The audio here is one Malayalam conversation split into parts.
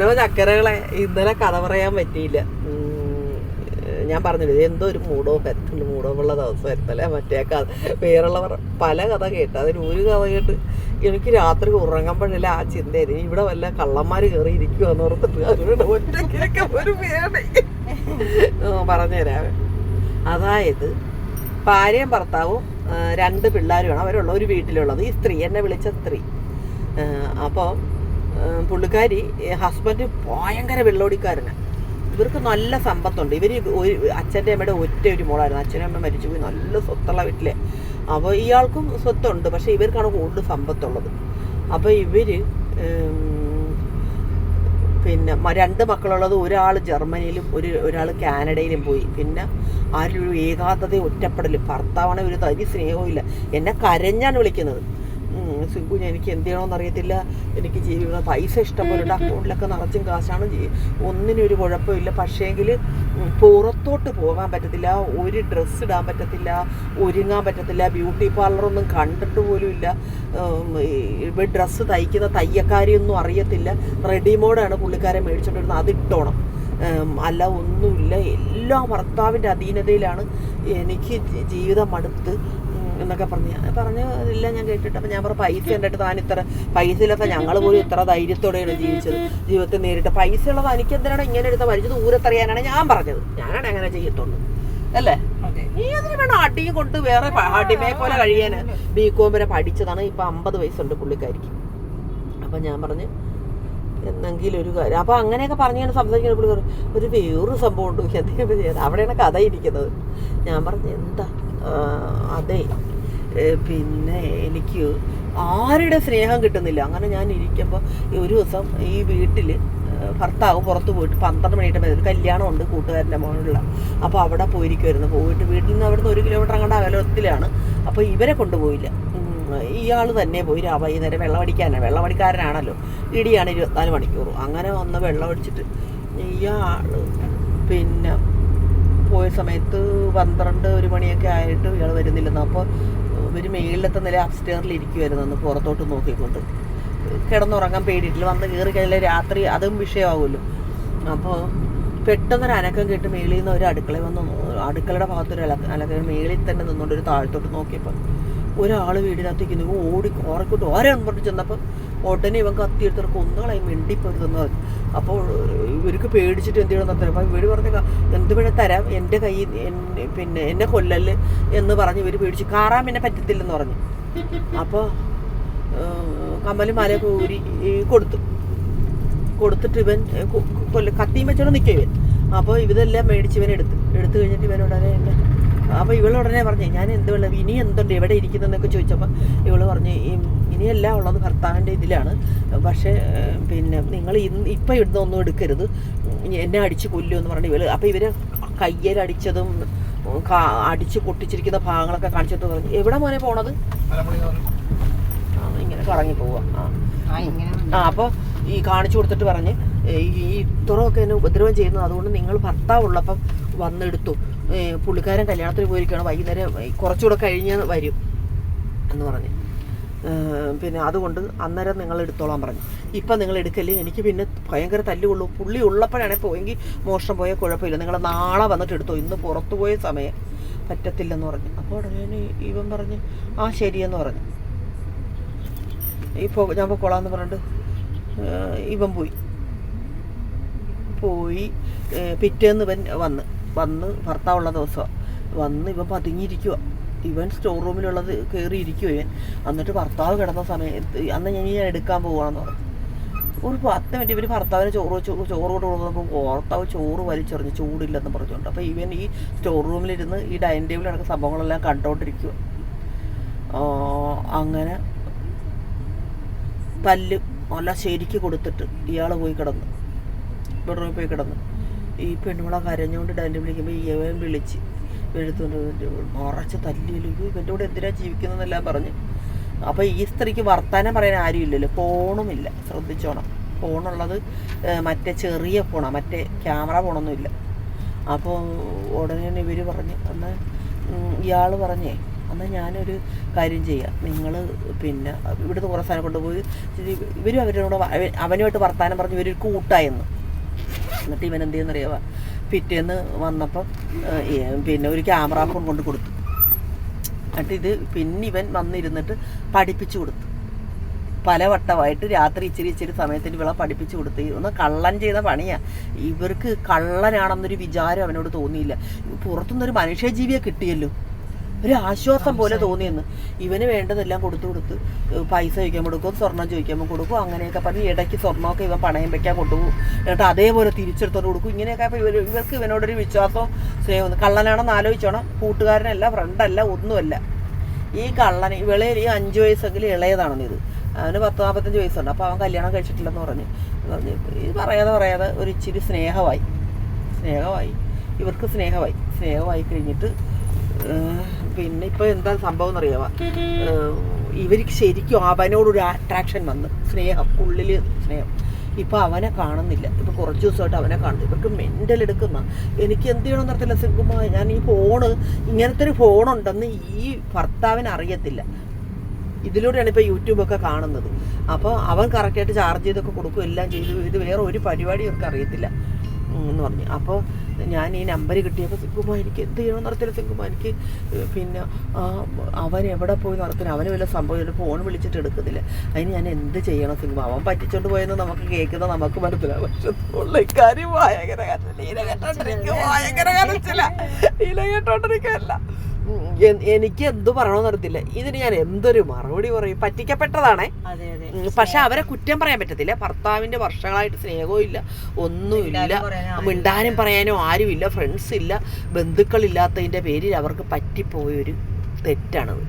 ഓരോ ചക്കരകളെ ഇന്നലെ കഥ പറയാൻ പറ്റിയില്ല. ഞാൻ പറഞ്ഞില്ലേ എന്തോ ഒരു മൂടോ പരത്തുള്ള മൂടോ ഉള്ള ദിവസമായിരുന്നല്ലേ മറ്റേ കഥ വേറുള്ളവർ പല കഥ കേട്ട് അതിൽ ഒരു കഥ കേട്ട് എനിക്ക് രാത്രി ഉറങ്ങുമ്പോഴല്ല ആ ചിന്തയായിരുന്നു ഇവിടെ വല്ല കള്ളന്മാർ കയറി ഇരിക്കുവാന്ന് ഓർത്തിട്ട് അവരുടെ ഒറ്റയ്ക്കൊക്കെ ഒരു പേടി. അതായത് ഭാര്യയും ഭർത്താവും രണ്ട് പിള്ളേരുമാണ് അവരുള്ള ഒരു വീട്ടിലുള്ളത്. ഈ സ്ത്രീ എന്നെ വിളിച്ച സ്ത്രീ. അപ്പോൾ പുള്ളിക്കാരി ഹസ്ബൻഡ് ഭയങ്കര വെള്ളോടിക്കാരനാണ് ഇവർക്ക് നല്ല സമ്പത്തുണ്ട്. ഇവർ ഒരു അച്ഛന്റെ അമ്മയുടെ ഒറ്റ ഒരു മോളായിരുന്നു. അച്ഛനും അമ്മ മരിച്ചു പോയി. നല്ല സ്വത്തുള്ള വീട്ടിലെ. അപ്പോൾ ഇയാൾക്കും സ്വത്തുണ്ട്. പക്ഷേ ഇവർക്കാണ് കൂടുതൽ സമ്പത്തുള്ളത്. അപ്പോൾ ഇവർ പിന്നെ രണ്ട് മക്കളുള്ളത് ഒരാൾ ജർമ്മനിയിലും ഒരു ഒരാൾ കാനഡയിലും പോയി. പിന്നെ ആരും ഒരു ഏകാന്തത ഒറ്റപ്പെടലും. ഭർത്താവാണ് ഒരു തരി സ്നേഹവും ഇല്ല എന്നെ കരഞ്ഞാണ് വിളിക്കുന്നത്. ഞാൻ എനിക്ക് എന്ത് ചെയ്യണമെന്ന് അറിയത്തില്ല എനിക്ക് ജീവിക്കുന്ന പൈസ ഇഷ്ടംപോലെ അക്കൗണ്ടിലൊക്കെ നിറച്ചും കാശാണ് ഒന്നിനും ഒരു കുഴപ്പമില്ല. പക്ഷേങ്കിൽ പുറത്തോട്ട് പോകാൻ പറ്റത്തില്ല. ഒരു ഡ്രസ്സ് ഇടാൻ പറ്റത്തില്ല. ഒരുങ്ങാൻ പറ്റത്തില്ല. ബ്യൂട്ടി പാർലറൊന്നും കണ്ടിട്ട് പോലും ഇല്ല. ഇവിടെ ഡ്രസ്സ് തയ്ക്കുന്ന തയ്യക്കാരിയൊന്നും അറിയത്തില്ല. റെഡിമോഡാണ് പുള്ളിക്കാരെ മേടിച്ചോണ്ടിരുന്നത്. അതിട്ടോണം. അല്ല ഒന്നുമില്ല. എല്ലാം ഭർത്താവിന്റെ അധീനതയിലാണ് എനിക്ക് ജീവിതം മടുത്ത് ഉം, എന്നൊക്കെ പറഞ്ഞ്. പറഞ്ഞ ഇല്ല ഞാൻ കേട്ടിട്ട്. അപ്പം ഞാൻ പറഞ്ഞു പൈസ കണ്ടിട്ട് താൻ ഇത്ര പൈസ ഇല്ലാത്ത ഞങ്ങൾ പോലും ഇത്ര ധൈര്യത്തോടെയാണ് ജീവിച്ചത് ജീവിതത്തിൽ നേരിട്ട്. പൈസ ഉള്ളത് എനിക്ക് എന്തിനാണ് ഇങ്ങനെ എടുത്ത വലിച്ചു ദൂരത്തറിയാനാണ് ഞാൻ പറഞ്ഞത്. ഞാനാണ് അങ്ങനെ ചെയ്യത്തുള്ളൂ. അല്ലേ? നീ അതിന് വേണം അടിയും കൊണ്ട് വേറെ അടിമയെ പോലെ കഴിയാൻ ബി. കോം വരെ പഠിച്ചതാണ്. ഇപ്പൊ അമ്പത് വയസ്സുണ്ട് പുള്ളിക്കാരിക്ക്. അപ്പൊ ഞാൻ പറഞ്ഞു എന്നെങ്കിലും ഒരു കാര്യം. അപ്പൊ അങ്ങനെയൊക്കെ പറഞ്ഞാണ് സംസാരിക്കുന്നത് പുള്ളി ഒരു വേറൊരു സംഭവം ഉണ്ട്. ചെയ്യാൻ അവിടെയാണ് കഥ ഇരിക്കുന്നത്. ഞാൻ പറഞ്ഞു എന്താ? അതേ പിന്നെ എനിക്ക് ആരുടെ സ്നേഹം കിട്ടുന്നില്ല. അങ്ങനെ ഞാൻ ഇരിക്കുമ്പോൾ ഒരു ദിവസം ഈ വീട്ടിൽ ഭർത്താവ് പുറത്ത് പോയിട്ട് പന്ത്രണ്ട് മണിയിട്ട് മേലെ കല്യാണം കല്യാണമുണ്ട് കൂട്ടുകാരന്റെ മോനുള്ള. അപ്പോൾ അവിടെ പോയിരിക്കുമായിരുന്നു പോയിട്ട് വീട്ടിൽ നിന്ന് അവിടുന്ന് ഒരു കിലോമീറ്റർ അങ്ങോട്ട് അകലത്തിലാണ് അപ്പോൾ ഇവരെ കൊണ്ടുപോയില്ല. ഇയാൾ തന്നെ പോയി രാ വൈകുന്നേരം വെള്ളമടിക്കാനാണ് വെള്ളമടിക്കാരനാണല്ലോ. ഇടിയാണ് ഇരുപത്തിനാല് മണിക്കൂറും അങ്ങനെ വന്ന് വെള്ളമടിച്ചിട്ട് ഇയാൾ പിന്നെ പോയ സമയത്ത് പന്ത്രണ്ട് ഒരു മണിയൊക്കെ ആയിട്ട് ഇയാൾ വരുന്നില്ലെന്ന്. അപ്പോൾ ഇവർ മേളിലത്തെ നില അപ്സ്റ്റേറിൽ ഇരിക്കുമായിരുന്നു അന്ന് പുറത്തോട്ട് നോക്കിക്കൊണ്ട്. കിടന്നുറങ്ങാൻ പേടിയിട്ടില്ല. വന്ന് കയറി കഴിഞ്ഞാൽ രാത്രി അതും വിഷയമാകുമല്ലോ അപ്പോൾ പെട്ടെന്നൊരു അനക്കം കേട്ട് മേളിൽ നിന്ന് ഒരു അടുക്കളയിൽ വന്ന് അടുക്കളയുടെ ഭാഗത്തൊരു അലക്ക അലക്ക മേളിൽ തന്നെ നിന്നുകൊണ്ട് ഒരു താഴത്തോട്ട് നോക്കിയപ്പോൾ ഒരാൾ വീടിനകത്തേക്ക് നിങ്ങൾ ഓടി കോറക്കൂട്ട് ഓരോ പറഞ്ഞു ചെന്നപ്പോൾ ഉടനെ ഇവൻ കത്തിയെടുത്തിട്ട് കൊന്നുകളായി മിണ്ടിപ്പോരുതെന്ന് പറഞ്ഞു. അപ്പോൾ ഇവർക്ക് പേടിച്ചിട്ട് എന്ത് ചെയ്യണം തരാം അപ്പോൾ ഇവർ പറഞ്ഞ എന്ത് വേണം തരാം. എന്റെ കൈ പിന്നെ എന്നെ കൊല്ലല് എന്ന് പറഞ്ഞ് ഇവർ പേടിച്ച് കാറാൻ പിന്നെ പറ്റത്തില്ലെന്ന് പറഞ്ഞു. അപ്പോൾ കമ്മലും മലയൊക്കെ ഊരി കൊടുത്തു. കൊടുത്തിട്ട് ഇവൻ കൊല്ല കത്തിയും വെച്ചോണ്ട് നിൽക്കുക ഇവൻ. അപ്പോൾ ഇതെല്ലാം മേടിച്ച് ഇവൻ എടുത്ത്. എടുത്തു കഴിഞ്ഞിട്ട് ഇവൻ ഉടനെ എന്നെ അപ്പോൾ ഇവൾ ഉടനെ പറഞ്ഞു ഞാൻ എന്ത് വെള്ളം ഇനി എന്തുണ്ട്? എവിടെ ഇരിക്കുന്നതെന്നൊക്കെ ചോദിച്ചപ്പോൾ ഇവൾ പറഞ്ഞു "ഈ- ഇനിയെല്ലാം ഉള്ളത് ഭർത്താവിന്റെ ഇതിലാണ്. പക്ഷേ പിന്നെ നിങ്ങൾ ഇന്ന് ഇപ്പം ഇവിടുന്ന് ഒന്നും എടുക്കരുത്. എന്നെ അടിച്ച് കൊല്ലുമെന്ന് പറഞ്ഞു ഇവൾ അപ്പോൾ ഇവർ കയ്യലടിച്ചതും അടിച്ച് പൊട്ടിച്ചിരിക്കുന്ന ഭാഗങ്ങളൊക്കെ കാണിച്ചിട്ട് പറഞ്ഞു. എവിടെ മോനെ പോണത്? ഇങ്ങനെ കറങ്ങി പോവാ. ആ. അപ്പോൾ ഈ കാണിച്ചു കൊടുത്തിട്ട് പറഞ്ഞ് ഈ ഇത്രയൊക്കെ എന്നെ ഉപദ്രവം ചെയ്യുന്നത് അതുകൊണ്ട് നിങ്ങൾ ഭർത്താവ് ഉള്ളപ്പം വന്നെടുത്തു. പുള്ളിക്കാരൻ കല്യാണത്തിന് പോയിരിക്കുകയാണ്. വൈകുന്നേരം കുറച്ചുകൂടെ കഴിഞ്ഞ് വരും എന്ന് പറഞ്ഞ്. പിന്നെ അതുകൊണ്ട് അന്നേരം നിങ്ങൾ എടുത്തോളാൻ പറഞ്ഞു. ഇപ്പം നിങ്ങൾ എടുക്കല്ലേ? എനിക്ക് പിന്നെ ഭയങ്കര തല്ലുകൊള്ളൂ. പുള്ളി ഉള്ളപ്പോഴാണെങ്കിൽ പോയെങ്കിൽ മോഷണം പോയാൽ കുഴപ്പമില്ല. നിങ്ങൾ നാളെ വന്നിട്ട് എടുത്തോ. ഇന്ന് പുറത്തു പോയ സമയം. പറ്റത്തില്ലെന്ന് പറഞ്ഞു. അപ്പോൾ ഉടനെ ഇവൻ പറഞ്ഞ് ആ ശരിയെന്ന് പറഞ്ഞു. ഇപ്പോൾ ഞാൻ പൊക്കോളാന്ന് പറഞ്ഞിട്ട് ഇവൻ പോയി. പോയി പിറ്റേന്ന് ഇവൻ വന്ന്. വന്ന് ഭർത്താവുള്ള ദിവസമാണ് വന്ന് ഇവൻ പതുങ്ങിയിരിക്കുക ഇവൻ സ്റ്റോർ റൂമിലുള്ളത് കയറി ഇരിക്കുക ഇവൻ. എന്നിട്ട് ഭർത്താവ് കിടന്ന സമയത്ത് അന്ന് ഞാൻ ഞാൻ എടുക്കാൻ പോവാന്ന് പറഞ്ഞു. ഒരു പത്ത് മിനിറ്റ് ഇവർ ഭർത്താവിന് ചോറ് ചോറ് കൊണ്ട് കൊടുക്കുമ്പോൾ ഭർത്താവ് ചോറ് വലിച്ചെറിഞ്ഞ് ചൂടില്ലെന്ന് പറഞ്ഞുകൊണ്ട്. അപ്പോൾ ഇവൻ ഈ സ്റ്റോർ റൂമിലിരുന്ന് ഈ ഡൈനിങ് ടേബിൾ നടക്കുന്ന സംഭവങ്ങളെല്ലാം കണ്ടോണ്ടിരിക്കുക അങ്ങനെ തല്ല് നല്ല ശരിക്ക് കൊടുത്തിട്ട് ഇയാൾ പോയി കിടന്നു. ബെഡ്റൂമിൽ പോയി കിടന്നു. ഈ പെണ്ണുങ്ങളെ കരഞ്ഞുകൊണ്ട് ഡാൻഡി വിളിക്കുമ്പോൾ ഇവൻ വിളിച്ച് എഴുത്തുകൊണ്ട് മറച്ച് തല്ലിയില്ലോ. ഇവന്റെ കൂടെ എന്തിനാ ജീവിക്കുന്നതെന്നെല്ലാം പറഞ്ഞ്. അപ്പോൾ ഈ സ്ത്രീക്ക് വർത്തമാനം പറയാൻ ആരും ഇല്ലല്ലോ ഫോണുമില്ല. ശ്രദ്ധിച്ചോണം. ഫോണുള്ളത് മറ്റേ ചെറിയ ഫോണാണ് മറ്റേ ക്യാമറ ഫോണൊന്നുമില്ല. അപ്പോൾ ഉടനെ തന്നെ ഇവർ പറഞ്ഞ് അന്ന് ഇയാൾ പറഞ്ഞേ എന്നാൽ ഞാനൊരു കാര്യം ചെയ്യാം. നിങ്ങൾ പിന്നെ ഇവിടുന്ന് കുറേ സ്ഥലം കൊണ്ടുപോയി. ഇവരും അവരോട് അവനുമായിട്ട് വർത്തമാനം പറഞ്ഞ് ഇവരൊരു കൂട്ടായെന്ന്. എന്നിട്ട് ഇവൻ എന്ത് ചെയ്യുന്നറിയാവ പിറ്റേന്ന് വന്നപ്പം പിന്നെ ഒരു ക്യാമറ ഫോൺ കൊണ്ട് കൊടുത്തു. എന്നിട്ട് ഇത് പിന്നെ ഇവൻ വന്നിരുന്നിട്ട് പഠിപ്പിച്ചു കൊടുത്തു. പലവട്ടമായിട്ട് രാത്രി ഇച്ചിരി ഇച്ചിരി സമയത്തിന് വിള പഠിപ്പിച്ചു കൊടുത്തു. ഒന്ന് കള്ളൻ ചെയ്ത പണിയാ. ഇവർക്ക് കള്ളനാണെന്നൊരു വിചാരം അവനോട് തോന്നിയില്ല. പുറത്തുനിന്നൊരു മനുഷ്യജീവിയെ കിട്ടിയല്ലോ. ഒരു ആശ്വാസം പോലെ തോന്നിയെന്ന്. ഇവന് വേണ്ടതെല്ലാം കൊടുത്തു കൊടുത്ത് പൈസ ചോദിക്കാൻ കൊടുക്കും സ്വർണം ചോദിക്കാൻ കൊടുക്കും അങ്ങനെയൊക്കെ പറഞ്ഞ് ഇടയ്ക്ക് സ്വർണമൊക്കെ ഇവൻ പണയം വെക്കാൻ കൊണ്ടുപോകും. എന്നിട്ട് അതേപോലെ തിരിച്ചെടുത്തോണ്ട് കൊടുക്കും. ഇങ്ങനെയൊക്കെ അപ്പോൾ ഇവർ ഇവർക്ക് ഇവനോടൊരു വിശ്വാസവും സ്നേഹവും കള്ളനാണെന്ന് ആലോചിച്ചോണം. കൂട്ടുകാരനല്ല ഫ്രണ്ടല്ല ഒന്നുമല്ല. ഈ കള്ളൻ ഇവളെ ഈ അഞ്ച് വയസ്സെങ്കിലും ഇളയതാണെന്ന് ഇത്. അവന് പത്ത് നാൽപ്പത്തഞ്ച് വയസ്സുണ്ട്. അപ്പോൾ അവൻ കല്യാണം കഴിച്ചിട്ടില്ലെന്ന് പറഞ്ഞ്. പറഞ്ഞ് ഇത് പറയാതെ പറയാതെ ഒരു ഇച്ചിരി സ്നേഹമായി. സ്നേഹമായി. ഇവർക്ക് സ്നേഹമായി. സ്നേഹമായി കഴിഞ്ഞിട്ട് പിന്നെ ഇപ്പോൾ എന്താ സംഭവം എന്നറിയാമോ ഇവർക്ക് ശരിക്കും അവനോട് ഒരു അട്രാക്ഷൻ വന്ന്. സ്നേഹം ഉള്ളിൽ സ്നേഹം. ഇപ്പോൾ അവനെ കാണുന്നില്ല. ഇപ്പോൾ കുറച്ച് ദിവസമായിട്ട് അവനെ കാണുന്നു. ഇവർക്ക് മെന്റൽ എടുക്കുന്ന എനിക്ക് എന്ത് ചെയ്യണമെന്ന് അറിയത്തില്ല സിംഗുമാ ഞാൻ ഈ ഫോണ് ഇങ്ങനത്തെ ഒരു ഫോൺ ഉണ്ടെന്ന് ഈ ഭർത്താവിന് അറിയത്തില്ല. ഇതിലൂടെയാണ് ഇപ്പോൾ യൂട്യൂബൊക്കെ കാണുന്നത്. അപ്പോൾ അവൻ കറക്റ്റായിട്ട് ചാർജ് ചെയ്തൊക്കെ കൊടുക്കും എല്ലാം ചെയ്തു. ഇത് വേറെ ഒരു പരിപാടി ഇവർക്ക് അറിയത്തില്ല എന്ന് പറഞ്ഞു. അപ്പോൾ ഞാൻ ഈ നമ്പർ കിട്ടിയപ്പോൾ സിംഗുമ്മ എനിക്ക് എന്ത് ചെയ്യണമെന്ന് നടത്തില്ല സിംഗുമ്മ. എനിക്ക് പിന്നെ അവൻ എവിടെ പോയി നടത്തില്ല അവന് വല്ല സംഭവം ഫോൺ വിളിച്ചിട്ട് എടുക്കുന്നില്ല. അതിന് ഞാൻ എന്ത് ചെയ്യണം സിംഗുമ അവൻ പറ്റിച്ചോണ്ട് പോയെന്ന് നമുക്ക് കേൾക്കുന്ന നമുക്ക് മനസ്സിലാവും. പക്ഷെ ഭയങ്കര ഭയങ്കര എനിക്ക് എന്ത് പറയണമെന്ന് അറിയത്തില്ല. ഇതിന് ഞാൻ എന്തൊരു മറുപടി പറയും? പറ്റിക്കപ്പെട്ടതാണേ. പക്ഷെ അവരെ കുറ്റം പറയാൻ പറ്റത്തില്ല. ഭർത്താവിന്റെ വർഷങ്ങളായിട്ട് സ്നേഹവും ഇല്ല. ഒന്നുമില്ല. മിണ്ടാനും പറയാനും ആരുമില്ല. ഫ്രണ്ട്സ് ഇല്ല. ബന്ധുക്കളില്ലാത്തതിന്റെ പേരിൽ അവർക്ക് പറ്റിപ്പോയൊരു തെറ്റാണത്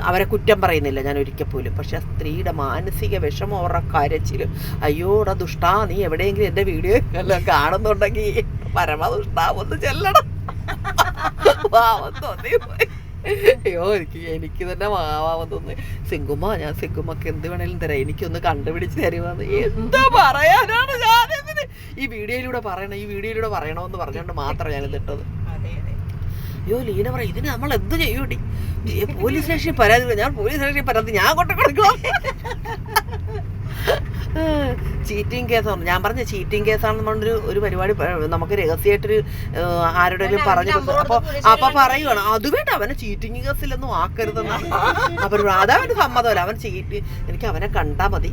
അവരെ കുറ്റം പറയുന്നില്ല ഞാൻ ഒരിക്കൽ പോലും. പക്ഷെ ആ സ്ത്രീയുടെ മാനസിക വിഷമം അവരുടെ കരച്ചിൽ അയ്യോടാ ദുഷ്ടാ നീ എവിടെയെങ്കിലും എന്റെ വീഡിയോ എല്ലാം കാണുന്നുണ്ടെങ്കിൽ പരമദുഷ്ടാ ഒന്ന് ചെല്ലണം പാവം തോന്നി പോയി. അയ്യോ എനിക്ക് എനിക്ക് തന്നെ മാവാൻ തോന്നി സിംഗുമ്മ ഞാൻ സിംഗുമ്മക്ക് എന്ത് വേണേലും തരാം. എനിക്കൊന്ന് കണ്ടുപിടിച്ച് തരുമെന്ന് എന്താ പറയാനാണ് ഞാനിതിന്? ഈ വീഡിയോയിലൂടെ പറയണം ഈ വീഡിയോയിലൂടെ പറയണമെന്ന് പറഞ്ഞുകൊണ്ട് മാത്രം ഞാൻ ഇതിട്ടത് അയ്യോ ലീന പറ ഇതിന് നമ്മൾ എന്ത് ചെയ്യൂടി? പോലീസ് സ്റ്റേഷനിൽ പരാതി. ഞാൻ പോലീസ് സ്റ്റേഷനിൽ പരാതി ഞാൻ കൊണ്ടു കൊടുക്കണം? ചീറ്റിംഗ് കേസാണ് ഞാൻ പറഞ്ഞ ചീറ്റിംഗ് കേസാണെന്ന് പറഞ്ഞൊരു ഒരു പരിപാടി നമുക്ക് രഹസ്യമായിട്ടൊരു ഏഹ്, പറഞ്ഞു കൊടുത്തു. അപ്പൊ പറയുവാണ് അത് വേണ്ട അവനെ ചീറ്റിംഗ് കേസിലൊന്നും ആക്കരുതെന്ന്. അപ്പൊ അതവന് സമ്മതമല്ല. അവൻ ചീറ്റ് എനിക്ക് അവനെ കണ്ടാ മതി.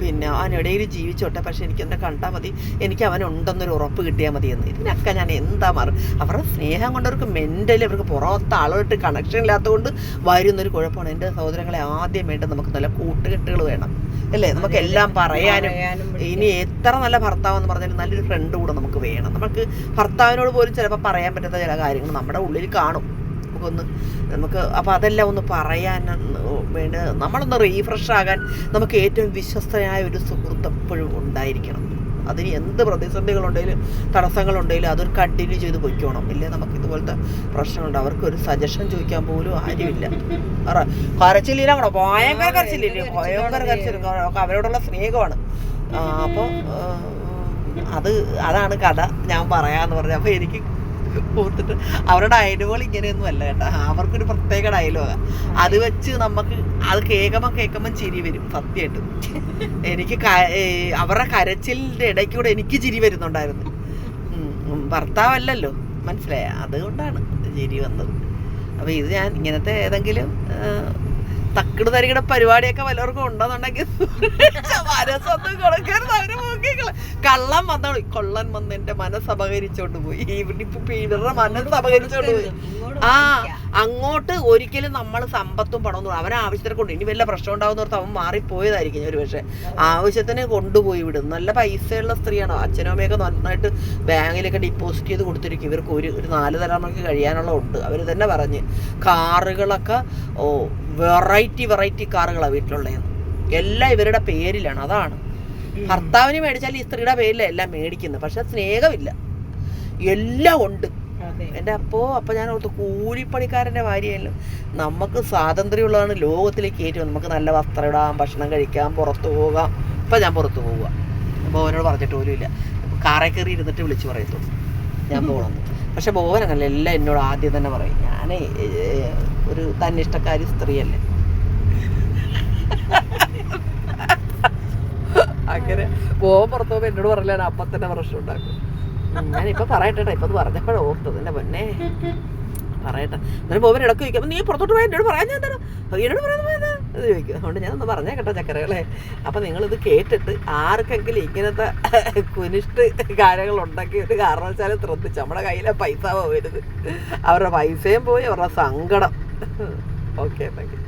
പിന്നെ അവനിടയിൽ ജീവിച്ചോട്ടെ പക്ഷെ എനിക്ക് എന്നെ കണ്ടാൽ മതി. എനിക്ക് അവനുണ്ടെന്നൊരു ഉറപ്പ് കിട്ടിയാൽ മതി എന്ന്. ഇതിനൊക്കെ ഞാൻ എന്താ മാറും അവരുടെ സ്നേഹം കൊണ്ട് അവർക്ക് മെന്റലി അവർക്ക് പുറത്ത് ആളുമായിട്ട് കണക്ഷൻ ഇല്ലാത്തതുകൊണ്ട് വരുന്നൊരു കുഴപ്പമാണ്. എന്റെ സഹോദരങ്ങളെ ആദ്യം വേണ്ടത് നമുക്ക് നല്ല കൂട്ടുകെട്ടുകൾ വേണം. അല്ലേ? നമുക്ക് എല്ലാം പറയാനും പറയാനും ഇനി എത്ര നല്ല ഭർത്താവെന്ന് പറഞ്ഞാലും നല്ലൊരു ഫ്രണ്ട് കൂടെ നമുക്ക് വേണം. നമുക്ക് ഭർത്താവിനോട് പോലും ചിലപ്പോൾ പറയാൻ പറ്റാത്ത ചില കാര്യങ്ങൾ നമ്മുടെ ഉള്ളിൽ കാണും. നമുക്കൊന്ന് നമുക്ക് അപ്പോൾ അതെല്ലാം ഒന്ന് പറയാൻ വേണ്ടി നമ്മളൊന്ന് റീഫ്രഷ് ആകാൻ നമുക്ക് ഏറ്റവും വിശ്വസ്തനായ ഒരു സുഹൃത്ത് എപ്പോഴും ഉണ്ടായിരിക്കണം. അതിന് എന്ത് പ്രതിസന്ധികളുണ്ടെങ്കിലും തടസ്സങ്ങളുണ്ടെങ്കിലും അതൊരു കണ്ടിന്യൂ ചെയ്ത് പൊയ്ക്കോണം. ഇല്ലേ? നമുക്ക് ഇതുപോലത്തെ പ്രശ്നമുണ്ട് അവർക്ക് ഒരു സജഷൻ ചോദിക്കാൻ പോലും ആരുമില്ല. കരച്ചിലിനാണോ ഭയങ്കര കരച്ചിലില്ല? ഭയങ്കര കരച്ചിൽ അവരോടുള്ള സ്നേഹമാണ്. അപ്പോൾ അത് അതാണ് കഥ ഞാൻ പറയാന്ന് പറഞ്ഞു അപ്പോൾ എനിക്ക് ഓർത്തിട്ട് അവരുടെ ഡയലോഗുകൾ ഇങ്ങനെയൊന്നും അല്ല കേട്ടോ. അവർക്കൊരു പ്രത്യേക ഡയലോഗാണ് അത് വെച്ച് നമുക്ക് അത് കേൾക്കുമ്പോൾ കേൾക്കുമ്പോൾ ചിരി വരും സത്യമായിട്ടും. എനിക്ക് അവരുടെ കരച്ചിലിന്റെ ഇടയ്ക്കൂടെ എനിക്ക് ചിരി വരുന്നുണ്ടായിരുന്നു. ഭർത്താവല്ലല്ലോ മനസ്സിലായ? അതുകൊണ്ടാണ് ചിരി വന്നത്. അപ്പോൾ ഇത് ഞാൻ ഇങ്ങനത്തെ ഏതെങ്കിലും തക്കിട് തരികിട പരിപാടിയൊക്കെ വല്ലവർക്കും ഉണ്ടെന്നുണ്ടെങ്കിൽ മനസ്സൊന്നും കൊടുക്കരുത്. അവർ കള്ളം വന്നോളൂ. കൊള്ളൻ വന്ന് എന്റെ മനസ്സ് അപകരിച്ചോണ്ട് പോയി. ഇവിടെ ഇപ്പൊ ഇവരുടെ മനസ്സ് അപകരിച്ചോണ്ട് പോയി. ആ അങ്ങോട്ട് ഒരിക്കലും നമ്മൾ സമ്പത്തും പണവും അവൻ ആവശ്യത്തിനെ കൊണ്ട് ഇനി വല്ല പ്രശ്നം ഉണ്ടാവുന്നോർത്ത് അവൻ മാറിപ്പോയതായിരിക്കും ഒരു പക്ഷേ. ആവശ്യത്തിന് കൊണ്ടുപോയി വിടും. നല്ല പൈസയുള്ള സ്ത്രീയാണ്? അച്ഛനും അമ്മയൊക്കെ നന്നായിട്ട് ബാങ്കിലൊക്കെ ഡിപ്പോസിറ്റ് ചെയ്ത് കൊടുത്തിരിക്കും. ഇവർക്ക് ഒരു ഒരു നാല് തലമുറയ്ക്ക് കഴിയാനുള്ള ഉണ്ട്. അവർ തന്നെ പറഞ്ഞ്. കാറുകളൊക്കെ ഓ വെറൈറ്റി വെറൈറ്റി കാറുകളാണ് വീട്ടിലുള്ളതെന്ന്. എല്ലാം ഇവരുടെ പേരിലാണ്. അതാണ്. ഭർത്താവിന് മേടിച്ചാൽ ഈ സ്ത്രീയുടെ പേരിലാണ് എല്ലാം മേടിക്കുന്നത്. പക്ഷെ സ്നേഹമില്ല. എല്ലാം ഉണ്ട്. എന്റെ അപ്പോ അപ്പം ഞാൻ ഓർത്ത് കൂലിപ്പണിക്കാരന്റെ ഭാര്യയല്ലോ നമുക്ക് സ്വാതന്ത്ര്യമുള്ളതാണ് ലോകത്തിലേക്ക് ഏറ്റവും നമുക്ക് നല്ല വസ്ത്രം ഇടാം ഭക്ഷണം കഴിക്കാം പുറത്തു പോകാം. ഇപ്പം ഞാൻ പുറത്തു പോവുക. അപ്പോൾ അവനോട് പറഞ്ഞിട്ട് പോലും ഇല്ല. കാറേ കയറി ഇരുന്നിട്ട് വിളിച്ച് പറയത്തുള്ളൂ ഞാൻ പോകണം പക്ഷെ ബോവൻ എല്ലാം എന്നോട് ആദ്യം തന്നെ പറയും. ഞാനേ ഏ, ഒരു തന്നിഷ്ടക്കാരി സ്ത്രീയല്ലേ. അങ്ങനെ. ബോവൻ പുറത്തു പോകുമ്പോൾ എന്നോട് പറയില്ല ഞാൻ അപ്പം തന്നെ പ്രശ്നം ഉണ്ടാക്കും. ഞാനിപ്പോൾ പറയട്ടെ ഇപ്പം അത് പറഞ്ഞപ്പോഴേ ഓർത്തത്. എന്റെ പൊന്നെ. പറയട്ടെ. എന്നാലും ബോബൻ ഇടയ്ക്ക് ചോദിക്കും "അപ്പൊ നീ പുറത്തോട്ട് പോയാൽ എന്നോട് പറയാൻ ഞാൻ എന്താണ് എന്നോട് പറയാൻ പോയത് എന്ന് ചോദിക്കും. അതുകൊണ്ട് ഞാനൊന്ന് പറഞ്ഞേ കേട്ടോ ചക്കരകളെ. അപ്പം നിങ്ങളിത് കേട്ടിട്ട് ആർക്കെങ്കിലും ഇങ്ങനത്തെ കുനിഷ്ട് കാര്യങ്ങളുണ്ടെങ്കിൽ ഒരു കാരണവശാലും ശ്രദ്ധിച്ച് നമ്മുടെ കയ്യിലെ പൈസ പോകരുത് അവരുടെ പൈസയും പോയി അവരുടെ സങ്കടം. Okay thank you